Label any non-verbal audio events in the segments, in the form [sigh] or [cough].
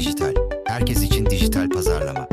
Dijital. Herkes için dijital pazarlama.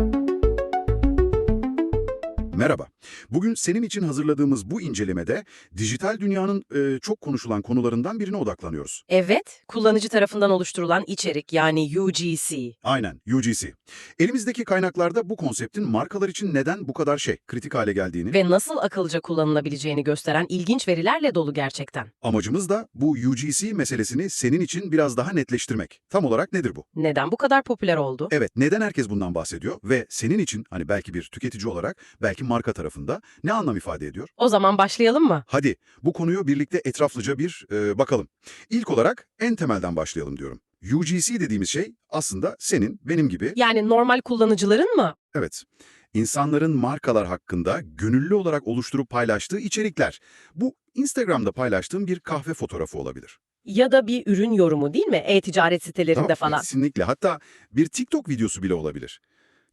Merhaba. Bugün senin için hazırladığımız bu incelemede dijital dünyanın e, çok konuşulan konularından birine odaklanıyoruz. Evet, kullanıcı tarafından oluşturulan içerik yani UGC. Aynen, UGC. Elimizdeki kaynaklarda bu konseptin markalar için neden bu kadar şey, kritik hale geldiğini, Ve nasıl akıllıca kullanılabileceğini gösteren ilginç verilerle dolu gerçekten. amacımız da bu UGC meselesini senin için biraz daha netleştirmek. Tam olarak nedir bu? Neden bu kadar popüler oldu? Evet, neden herkes bundan bahsediyor ve senin için hani belki bir tüketici olarak, belki marka tarafında ne anlam ifade ediyor? O zaman başlayalım mı? Hadi bu konuyu birlikte etraflıca bir e, bakalım. İlk olarak en temelden başlayalım diyorum. UGC dediğimiz şey aslında senin, benim gibi, Yani normal kullanıcıların mı? evet, insanların markalar hakkında gönüllü olarak oluşturup paylaştığı içerikler. Bu Instagram'da paylaştığım bir kahve fotoğrafı olabilir. Ya da bir ürün yorumu değil mi? E-ticaret sitelerinde Tamam, falan. Kesinlikle. Hatta bir TikTok videosu bile olabilir.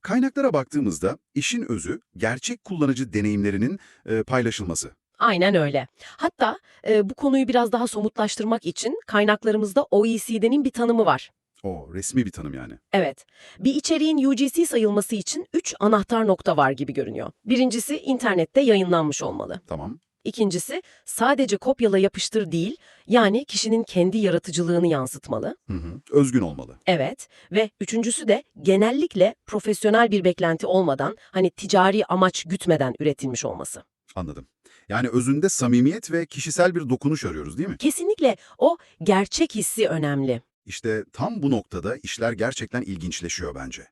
Kaynaklara baktığımızda işin özü gerçek kullanıcı deneyimlerinin e, paylaşılması. Aynen öyle. Hatta e, bu konuyu biraz daha somutlaştırmak için kaynaklarımızda OECD'nin bir tanımı var. O resmi bir tanım yani. Evet, bir içeriğin UGC sayılması için üç anahtar nokta var gibi görünüyor. Birincisi internette yayınlanmış olmalı. Tamam. İkincisi sadece kopyala yapıştır değil, yani kişinin kendi yaratıcılığını yansıtmalı. Hı hı. Özgün olmalı. Evet ve üçüncüsü de genellikle profesyonel bir beklenti olmadan, hani ticari amaç gütmeden üretilmiş olması. Anladım. Yani özünde samimiyet ve kişisel bir dokunuş arıyoruz değil mi? Kesinlikle o gerçek hissi önemli. İşte tam bu noktada işler gerçekten ilginçleşiyor bence.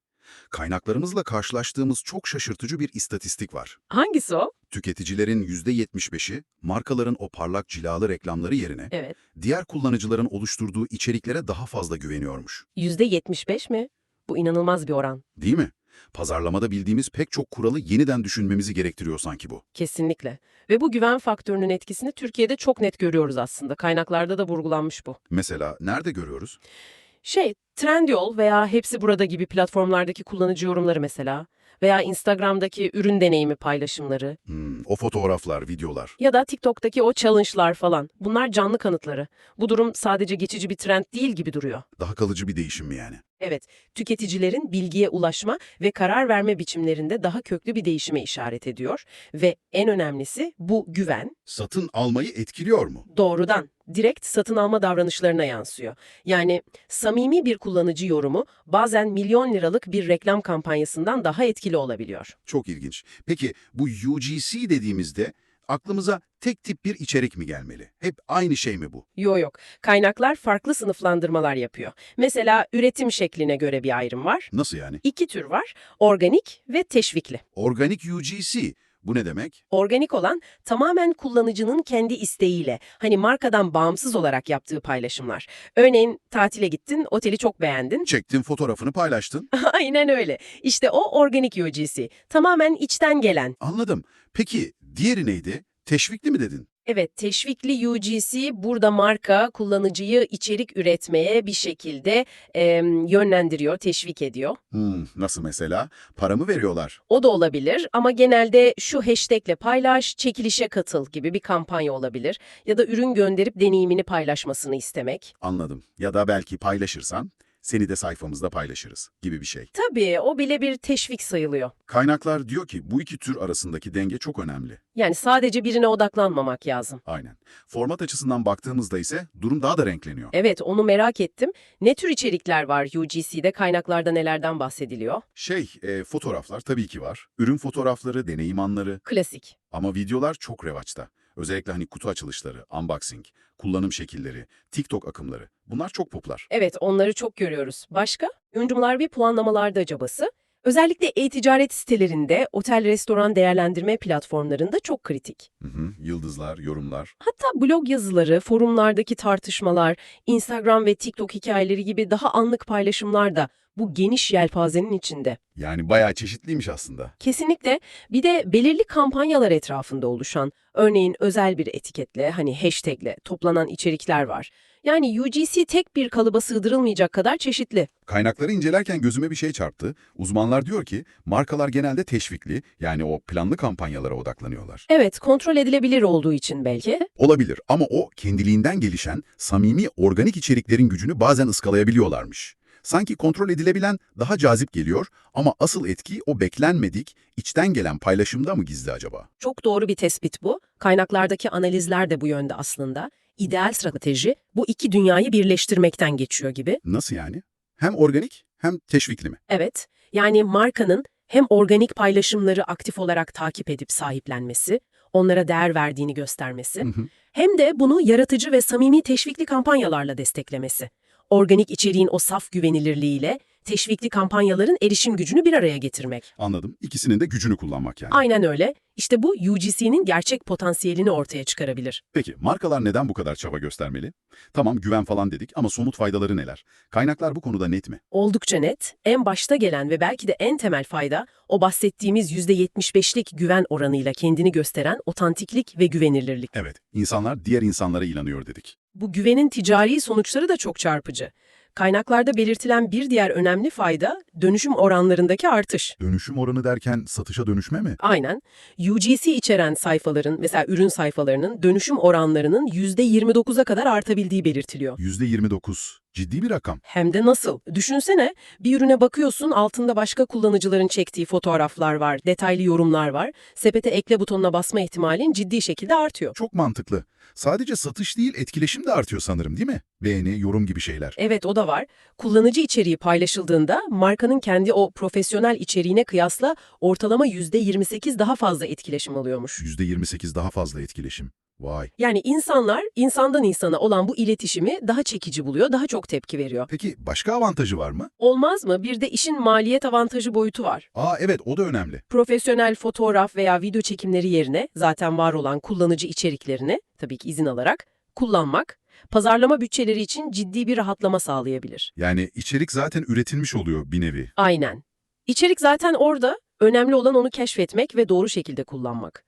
Kaynaklarımızla karşılaştığımız çok şaşırtıcı bir istatistik var. Hangisi o? Tüketicilerin %75'i markaların o parlak cilalı reklamları yerine Evet. diğer kullanıcıların oluşturduğu içeriklere daha fazla güveniyormuş. %75 mi? Bu inanılmaz bir oran. Değil mi? Pazarlamada bildiğimiz pek çok kuralı yeniden düşünmemizi gerektiriyor sanki bu. Kesinlikle. Ve bu güven faktörünün etkisini Türkiye'de çok net görüyoruz aslında. Kaynaklarda da vurgulanmış bu. Mesela nerede görüyoruz? Şey, Trendyol veya Hepsi Burada gibi platformlardaki kullanıcı yorumları mesela veya Instagram'daki ürün deneyimi paylaşımları Hmm, o fotoğraflar, videolar. ya da TikTok'taki o challenge'lar falan. Bunlar canlı kanıtları. Bu durum sadece geçici bir trend değil gibi duruyor. Daha kalıcı bir değişim mi yani? Evet, tüketicilerin bilgiye ulaşma ve karar verme biçimlerinde daha köklü bir değişime işaret ediyor ve en önemlisi bu güven Satın almayı etkiliyor mu? doğrudan direkt satın alma davranışlarına yansıyor. Yani samimi bir kullanıcı yorumu bazen milyon liralık bir reklam kampanyasından daha etkili olabiliyor. Çok ilginç. Peki bu UGC dediğimizde aklımıza tek tip bir içerik mi gelmeli? Hep aynı şey mi bu? Yo yok, kaynaklar farklı sınıflandırmalar yapıyor. Mesela üretim şekline göre bir ayrım var. Nasıl yani? İki tür var, organik ve teşvikli. Organik UGC. Bu ne demek? Organik olan tamamen kullanıcının kendi isteğiyle, hani markadan bağımsız olarak yaptığı paylaşımlar. Örneğin tatile gittin, oteli çok beğendin. Çektin fotoğrafını paylaştın. [laughs] Aynen öyle. İşte o organik UGC. Tamamen içten gelen. Anladım. Peki diğeri neydi? Teşvikli mi dedin? Evet, teşvikli UGC burada marka kullanıcıyı içerik üretmeye bir şekilde em, yönlendiriyor, teşvik ediyor. Hmm, nasıl mesela? Para mı veriyorlar? O da olabilir ama genelde şu hashtagle paylaş, çekilişe katıl gibi bir kampanya olabilir. Ya da ürün gönderip deneyimini paylaşmasını istemek. Anladım. Ya da belki paylaşırsan seni de sayfamızda paylaşırız gibi bir şey. Tabii o bile bir teşvik sayılıyor. Kaynaklar diyor ki bu iki tür arasındaki denge çok önemli. Yani sadece birine odaklanmamak lazım. Aynen. Format açısından baktığımızda ise durum daha da renkleniyor. Evet, onu merak ettim. Ne tür içerikler var UGC'de? Kaynaklarda nelerden bahsediliyor? Şey, e, fotoğraflar tabii ki var. Ürün fotoğrafları, deneyim anları Klasik. ama videolar çok revaçta. Özellikle hani kutu açılışları, unboxing, kullanım şekilleri, TikTok akımları. Bunlar çok popüler. Evet, onları çok görüyoruz. Başka? Yorumcular ve puanlamalarda cabası. Özellikle e-ticaret sitelerinde, otel, restoran değerlendirme platformlarında çok kritik. Hı hı, yıldızlar, yorumlar. Hatta blog yazıları, forumlardaki tartışmalar, Instagram ve TikTok hikayeleri gibi daha anlık paylaşımlar da bu geniş yelpazenin içinde. Yani bayağı çeşitliymiş aslında. Kesinlikle bir de belirli kampanyalar etrafında oluşan, örneğin özel bir etiketle, hani hashtagle toplanan içerikler var. Yani UGC tek bir kalıba sığdırılmayacak kadar çeşitli. Kaynakları incelerken gözüme bir şey çarptı. Uzmanlar diyor ki markalar genelde teşvikli yani o planlı kampanyalara odaklanıyorlar. Evet, kontrol edilebilir olduğu için belki. Olabilir ama o kendiliğinden gelişen samimi organik içeriklerin gücünü bazen ıskalayabiliyorlarmış. Sanki kontrol edilebilen daha cazip geliyor ama asıl etki o beklenmedik, içten gelen paylaşımda mı gizli acaba? Çok doğru bir tespit bu. Kaynaklardaki analizler de bu yönde aslında. İdeal strateji bu iki dünyayı birleştirmekten geçiyor gibi. Nasıl yani? Hem organik hem teşvikli mi? Evet, yani markanın hem organik paylaşımları aktif olarak takip edip sahiplenmesi, onlara değer verdiğini göstermesi, Hı hı. hem de bunu yaratıcı ve samimi teşvikli kampanyalarla desteklemesi. Organik içeriğin o saf güvenilirliğiyle teşvikli kampanyaların erişim gücünü bir araya getirmek. Anladım. İkisinin de gücünü kullanmak yani. Aynen öyle. İşte bu UGC'nin gerçek potansiyelini ortaya çıkarabilir. Peki markalar neden bu kadar çaba göstermeli? Tamam güven falan dedik ama somut faydaları neler? Kaynaklar bu konuda net mi? Oldukça net, en başta gelen ve belki de en temel fayda o bahsettiğimiz %75'lik güven oranıyla kendini gösteren otantiklik ve güvenilirlik. Evet, insanlar diğer insanlara inanıyor dedik. Bu güvenin ticari sonuçları da çok çarpıcı. Kaynaklarda belirtilen bir diğer önemli fayda dönüşüm oranlarındaki artış. Dönüşüm oranı derken satışa dönüşme mi? Aynen. UGC içeren sayfaların, mesela ürün sayfalarının dönüşüm oranlarının %29'a kadar artabildiği belirtiliyor. %29. Ciddi bir rakam. Hem de nasıl? Düşünsene, bir ürüne bakıyorsun, altında başka kullanıcıların çektiği fotoğraflar var, detaylı yorumlar var. Sepete ekle butonuna basma ihtimalin ciddi şekilde artıyor. Çok mantıklı. Sadece satış değil, etkileşim de artıyor sanırım değil mi? Beğeni, yorum gibi şeyler. Evet o da var. Kullanıcı içeriği paylaşıldığında markanın kendi o profesyonel içeriğine kıyasla ortalama %28 daha fazla etkileşim alıyormuş. %28 daha fazla etkileşim. Vay. Yani insanlar insandan insana olan bu iletişimi daha çekici buluyor, daha çok tepki veriyor. Peki başka avantajı var mı? Olmaz mı? Bir de işin maliyet avantajı boyutu var. Aa evet o da önemli. Profesyonel fotoğraf veya video çekimleri yerine zaten var olan kullanıcı içeriklerini, tabii ki izin alarak, kullanmak, pazarlama bütçeleri için ciddi bir rahatlama sağlayabilir. Yani içerik zaten üretilmiş oluyor bir nevi. Aynen. İçerik zaten orada, önemli olan onu keşfetmek ve doğru şekilde kullanmak.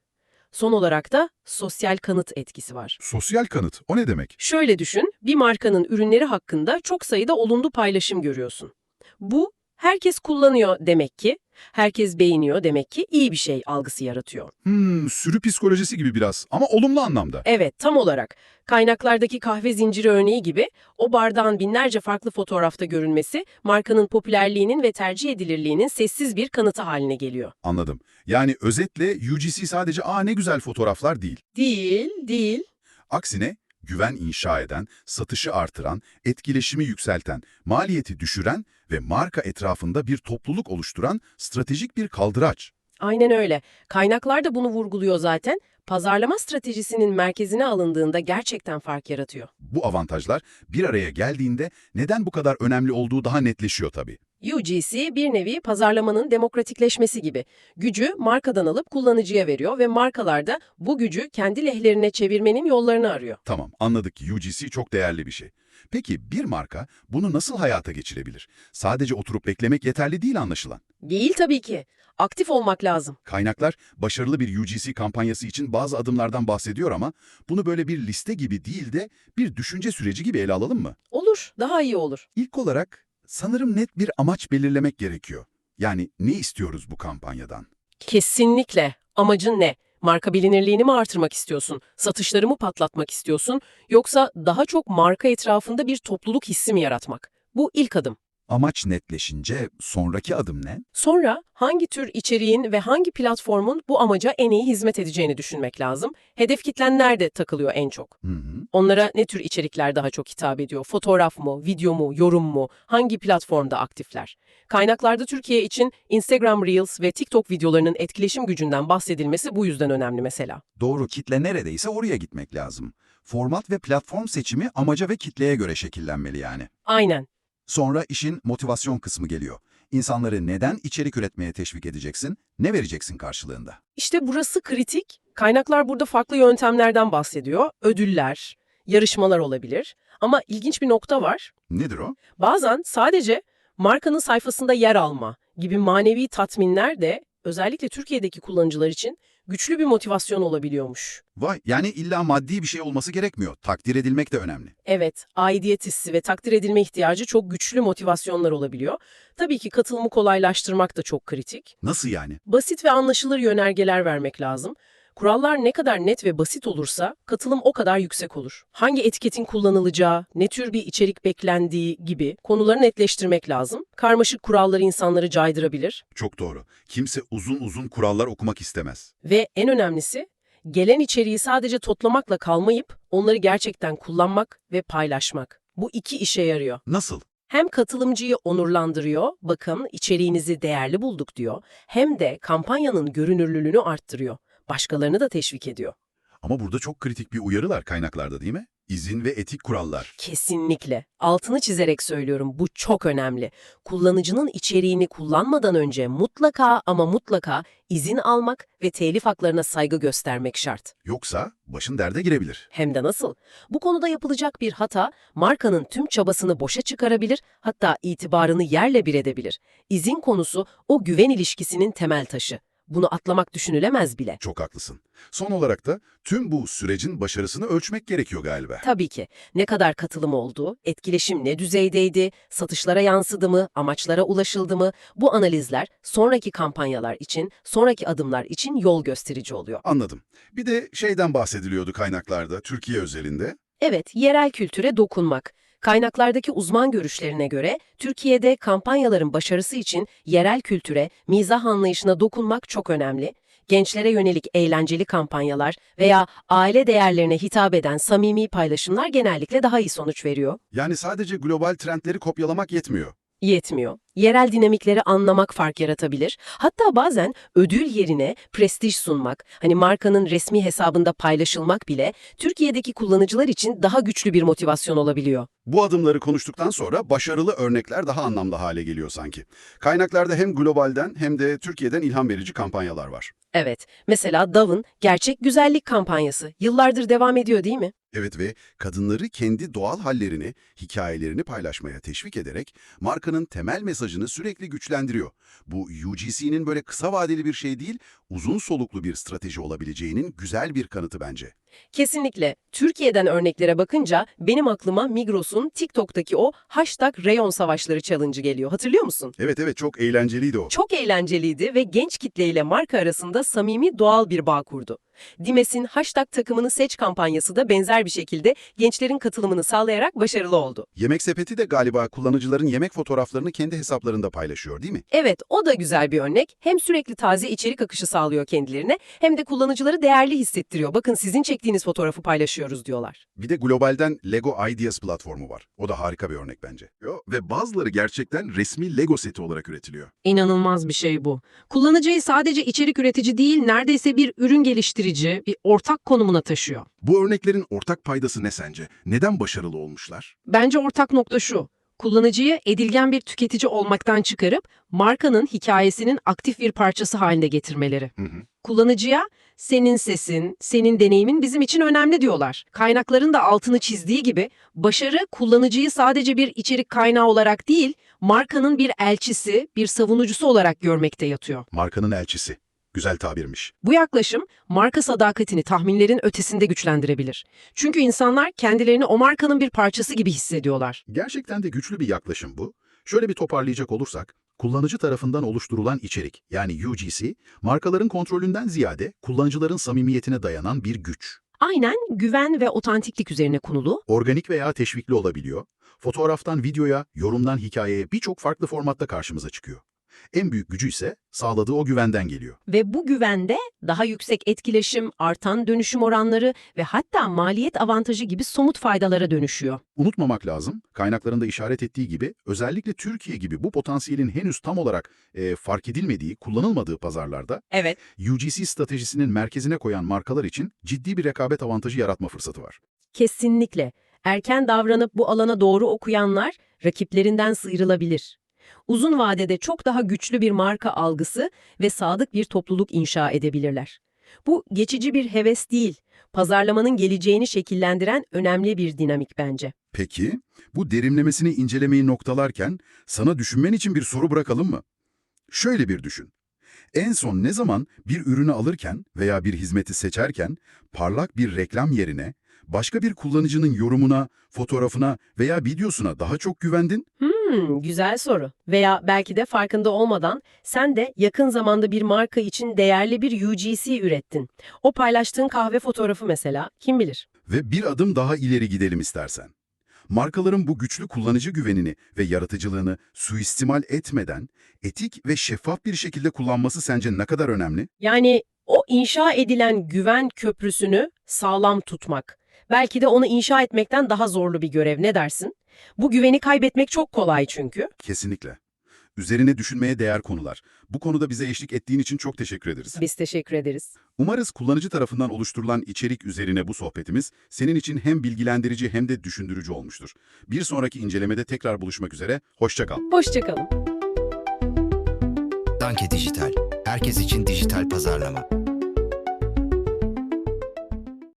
Son olarak da sosyal kanıt etkisi var. Sosyal kanıt, o ne demek? Şöyle düşün, bir markanın ürünleri hakkında çok sayıda olumlu paylaşım görüyorsun. Bu, herkes kullanıyor demek ki, herkes beğeniyor demek ki iyi bir şey algısı yaratıyor. Hmm, sürü psikolojisi gibi biraz ama olumlu anlamda. Evet, tam olarak. Kaynaklardaki kahve zinciri örneği gibi o bardağın binlerce farklı fotoğrafta görünmesi markanın popülerliğinin ve tercih edilirliğinin sessiz bir kanıtı haline geliyor. Anladım. Yani özetle UGC sadece aa ne güzel fotoğraflar değil. Değil, değil. Aksine güven inşa eden, satışı artıran, etkileşimi yükselten, maliyeti düşüren ve marka etrafında bir topluluk oluşturan stratejik bir kaldıraç. Aynen öyle. Kaynaklar da bunu vurguluyor zaten. Pazarlama stratejisinin merkezine alındığında gerçekten fark yaratıyor. Bu avantajlar bir araya geldiğinde neden bu kadar önemli olduğu daha netleşiyor tabii. UGC bir nevi pazarlamanın demokratikleşmesi gibi. Gücü markadan alıp kullanıcıya veriyor ve markalar da bu gücü kendi lehlerine çevirmenin yollarını arıyor. Tamam, anladık ki UGC çok değerli bir şey. Peki bir marka bunu nasıl hayata geçirebilir? Sadece oturup beklemek yeterli değil anlaşılan. Değil tabii ki. Aktif olmak lazım. Kaynaklar başarılı bir UGC kampanyası için bazı adımlardan bahsediyor ama bunu böyle bir liste gibi değil de bir düşünce süreci gibi ele alalım mı? Olur, daha iyi olur. İlk olarak sanırım net bir amaç belirlemek gerekiyor. Yani ne istiyoruz bu kampanyadan? Kesinlikle. Amacın ne? Marka bilinirliğini mi artırmak istiyorsun? Satışları mı patlatmak istiyorsun? Yoksa daha çok marka etrafında bir topluluk hissi mi yaratmak? Bu ilk adım. Amaç netleşince sonraki adım ne? Sonra hangi tür içeriğin ve hangi platformun bu amaca en iyi hizmet edeceğini düşünmek lazım. Hedef kitlen nerede takılıyor en çok? Hı hı. Onlara ne tür içerikler daha çok hitap ediyor? Fotoğraf mı, video mu, yorum mu? Hangi platformda aktifler? Kaynaklarda Türkiye için Instagram Reels ve TikTok videolarının etkileşim gücünden bahsedilmesi bu yüzden önemli mesela. Doğru kitle neredeyse oraya gitmek lazım. Format ve platform seçimi amaca ve kitleye göre şekillenmeli yani. Aynen. Sonra işin motivasyon kısmı geliyor. İnsanları neden içerik üretmeye teşvik edeceksin, ne vereceksin karşılığında? İşte burası kritik. Kaynaklar burada farklı yöntemlerden bahsediyor. Ödüller, yarışmalar olabilir. Ama ilginç bir nokta var. Nedir o? Bazen sadece markanın sayfasında yer alma gibi manevi tatminler de özellikle Türkiye'deki kullanıcılar için güçlü bir motivasyon olabiliyormuş. Vay, yani illa maddi bir şey olması gerekmiyor. Takdir edilmek de önemli. Evet, aidiyet hissi ve takdir edilme ihtiyacı çok güçlü motivasyonlar olabiliyor. Tabii ki katılımı kolaylaştırmak da çok kritik. Nasıl yani? Basit ve anlaşılır yönergeler vermek lazım. Kurallar ne kadar net ve basit olursa katılım o kadar yüksek olur. Hangi etiketin kullanılacağı, ne tür bir içerik beklendiği gibi konuları netleştirmek lazım. Karmaşık kurallar insanları caydırabilir Çok doğru. Kimse uzun uzun kurallar okumak istemez. ve en önemlisi gelen içeriği sadece toplamakla kalmayıp onları gerçekten kullanmak ve paylaşmak. Bu iki işe yarıyor. Nasıl? Hem katılımcıyı onurlandırıyor, bakın içeriğinizi değerli bulduk diyor, hem de kampanyanın görünürlülüğünü arttırıyor. Başkalarını da teşvik ediyor. Ama burada çok kritik bir uyarılar kaynaklarda değil mi? İzin ve etik kurallar. Kesinlikle. Altını çizerek söylüyorum bu çok önemli. Kullanıcının içeriğini kullanmadan önce mutlaka ama mutlaka izin almak ve telif haklarına saygı göstermek şart. Yoksa başın derde girebilir. Hem de nasıl? Bu konuda yapılacak bir hata markanın tüm çabasını boşa çıkarabilir, hatta itibarını yerle bir edebilir. İzin konusu o güven ilişkisinin temel taşı. Bunu atlamak düşünülemez bile. Çok haklısın. Son olarak da tüm bu sürecin başarısını ölçmek gerekiyor galiba. Tabii ki. Ne kadar katılım oldu, etkileşim ne düzeydeydi, satışlara yansıdı mı, amaçlara ulaşıldı mı? Bu analizler sonraki kampanyalar için, sonraki adımlar için yol gösterici oluyor. Anladım. Bir de şeyden bahsediliyordu kaynaklarda, Türkiye özelinde. Evet, yerel kültüre dokunmak. Kaynaklardaki uzman görüşlerine göre Türkiye'de kampanyaların başarısı için yerel kültüre, mizah anlayışına dokunmak çok önemli. Gençlere yönelik eğlenceli kampanyalar veya aile değerlerine hitap eden samimi paylaşımlar genellikle daha iyi sonuç veriyor. Yani sadece global trendleri kopyalamak yetmiyor. Yetmiyor. Yerel dinamikleri anlamak fark yaratabilir. Hatta bazen ödül yerine prestij sunmak, hani markanın resmi hesabında paylaşılmak bile Türkiye'deki kullanıcılar için daha güçlü bir motivasyon olabiliyor. Bu adımları konuştuktan sonra başarılı örnekler daha anlamlı hale geliyor sanki. Kaynaklarda hem globalden hem de Türkiye'den ilham verici kampanyalar var. Evet, mesela Dove'ın Gerçek Güzellik kampanyası yıllardır devam ediyor değil mi? Evet ve kadınları kendi doğal hallerini, hikayelerini paylaşmaya teşvik ederek markanın temel mesajını sürekli güçlendiriyor. Bu UGC'nin böyle kısa vadeli bir şey değil, uzun soluklu bir strateji olabileceğinin güzel bir kanıtı bence. Kesinlikle. Türkiye'den örneklere bakınca benim aklıma Migros'un TikTok'taki o hashtag reyon savaşları challenge'ı geliyor. Hatırlıyor musun? Evet evet çok eğlenceliydi o. Çok eğlenceliydi ve genç kitleyle marka arasında samimi doğal bir bağ kurdu. Dimes'in hashtag takımını seç kampanyası da benzer bir şekilde gençlerin katılımını sağlayarak başarılı oldu. Yemek sepeti de galiba kullanıcıların yemek fotoğraflarını kendi hesaplarında paylaşıyor değil mi? Evet, o da güzel bir örnek. Hem sürekli taze içerik akışı sağlıyor kendilerine hem de kullanıcıları değerli hissettiriyor. Bakın sizin çektiğiniz fotoğrafı paylaşıyoruz diyorlar. Bir de globalden Lego Ideas platformu var. O da harika bir örnek bence. Yo, ve bazıları gerçekten resmi Lego seti olarak üretiliyor. İnanılmaz bir şey bu. Kullanıcıyı sadece içerik üretici değil, neredeyse bir ürün geliştirici, bir ortak konumuna taşıyor. Bu örneklerin ortak paydası ne sence? Neden başarılı olmuşlar? Bence ortak nokta şu. Kullanıcıyı edilgen bir tüketici olmaktan çıkarıp markanın hikayesinin aktif bir parçası haline getirmeleri. Hı hı. Kullanıcıya senin sesin, senin deneyimin bizim için önemli diyorlar. Kaynakların da altını çizdiği gibi başarı kullanıcıyı sadece bir içerik kaynağı olarak değil, markanın bir elçisi, bir savunucusu olarak görmekte yatıyor. Markanın elçisi. Güzel tabirmiş. Bu yaklaşım marka sadakatini tahminlerin ötesinde güçlendirebilir. Çünkü insanlar kendilerini o markanın bir parçası gibi hissediyorlar. Gerçekten de güçlü bir yaklaşım bu. Şöyle bir toparlayacak olursak, kullanıcı tarafından oluşturulan içerik yani UGC, markaların kontrolünden ziyade kullanıcıların samimiyetine dayanan bir güç. Aynen güven ve otantiklik üzerine konulu. Organik veya teşvikli olabiliyor. Fotoğraftan videoya, yorumdan hikayeye birçok farklı formatta karşımıza çıkıyor. En büyük gücü ise sağladığı o güvenden geliyor. Ve bu güvende daha yüksek etkileşim, artan dönüşüm oranları ve hatta maliyet avantajı gibi somut faydalara dönüşüyor. Unutmamak lazım, kaynaklarında işaret ettiği gibi özellikle Türkiye gibi bu potansiyelin henüz tam olarak e, fark edilmediği, kullanılmadığı pazarlarda Evet. UGC stratejisinin merkezine koyan markalar için ciddi bir rekabet avantajı yaratma fırsatı var. Kesinlikle. Erken davranıp bu alana doğru okuyanlar rakiplerinden sıyrılabilir. Uzun vadede çok daha güçlü bir marka algısı ve sadık bir topluluk inşa edebilirler. Bu geçici bir heves değil, pazarlamanın geleceğini şekillendiren önemli bir dinamik bence. Peki, bu derinlemesini incelemeyi noktalarken sana düşünmen için bir soru bırakalım mı? Şöyle bir düşün. En son ne zaman bir ürünü alırken veya bir hizmeti seçerken parlak bir reklam yerine başka bir kullanıcının yorumuna, fotoğrafına veya videosuna daha çok güvendin? Hmm, Hmm, güzel soru. Veya belki de farkında olmadan sen de yakın zamanda bir marka için değerli bir UGC ürettin. O paylaştığın kahve fotoğrafı mesela, kim bilir? Ve bir adım daha ileri gidelim istersen. Markaların bu güçlü kullanıcı güvenini ve yaratıcılığını suistimal etmeden etik ve şeffaf bir şekilde kullanması sence ne kadar önemli? Yani o inşa edilen güven köprüsünü sağlam tutmak. Belki de onu inşa etmekten daha zorlu bir görev, ne dersin? Bu güveni kaybetmek çok kolay çünkü. Kesinlikle. Üzerine düşünmeye değer konular. Bu konuda bize eşlik ettiğin için çok teşekkür ederiz. Biz teşekkür ederiz. Umarız kullanıcı tarafından oluşturulan içerik üzerine bu sohbetimiz senin için hem bilgilendirici hem de düşündürücü olmuştur. Bir sonraki incelemede tekrar buluşmak üzere, hoşça kal. Hoşçakalın. Danke Dijital. Herkes için dijital pazarlama.